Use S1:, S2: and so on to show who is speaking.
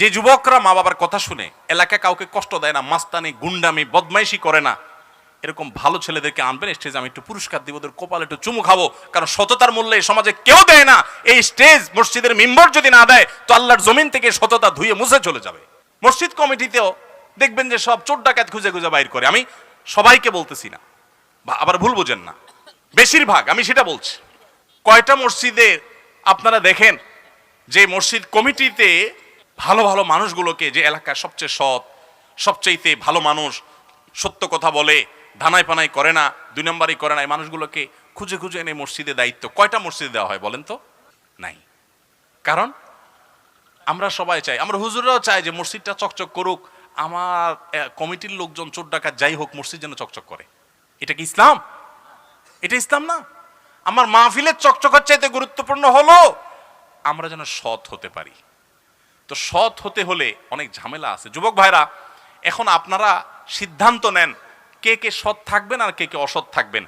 S1: যে যুবকরা মা বাবার কথা শুনে এলাকায় কাউকে কষ্ট দেয় না, মাস্তানি, গুন্ডামি, বদমাইশি করে না, এরকম ভালো ছেলেদেরকে আনবেন স্টেজে, আমি একটু পুরস্কার দিব, ওদের কপাল একটু চুমু খাব, কারণ সততার মূল্যে সমাজে কেউ দেয় না। এই স্টেজ মসজিদের মেম্বার যদি না দেয়, তো আল্লাহর জমিন থেকে সততা ধুয়ে মুছে চলে যাবে। মসজিদ কমিটিতেও দেখবেন যে সব চোর ডাকাত খুঁজে খুঁজে বাইর করে। আমি সবাইকে বলতেছি না, বা আবার ভুল বোঝেন না। বেশিরভাগ, আমি সেটা বলছি। কয়টা মসজিদে আপনারা দেখেন যে মসজিদ কমিটিতে ভালো ভালো মানুষগুলোকে যে এলাকার সবচেয়ে সৎ, সবচাইতে ভালো মানুষ সত্য কথা বলে, ধানাই পানাই করে না, দুই নম্বরই করে না, এই মানুষগুলোকে খুঁজে খুঁজে এনে মসজিদে দায়িত্ব। কয়টা মসজিদে দেওয়া হয় বলেন তো? নাই। কারণ আমরা সবাই চাই, আমরা হুজুররাও চাই যে মসজিদটা চকচক করুক, আমার কমিটির লোকজন, চোর ডাকাত যাই হোক, মসজিদ যেন চকচক করে। এটা কি ইসলাম? এটা ইসলাম না। আমার মাহফিলের চকচকের চাইতে গুরুত্বপূর্ণ হলো আমরা যেন সৎ হতে পারি। তো সৎ হতে হলে অনেক ঝামেলা আছে। যুবক ভাইরা, এখন আপনারা সিদ্ধান্ত নেন কে কে সৎ থাকবেন আর কে কে অসৎ থাকবেন।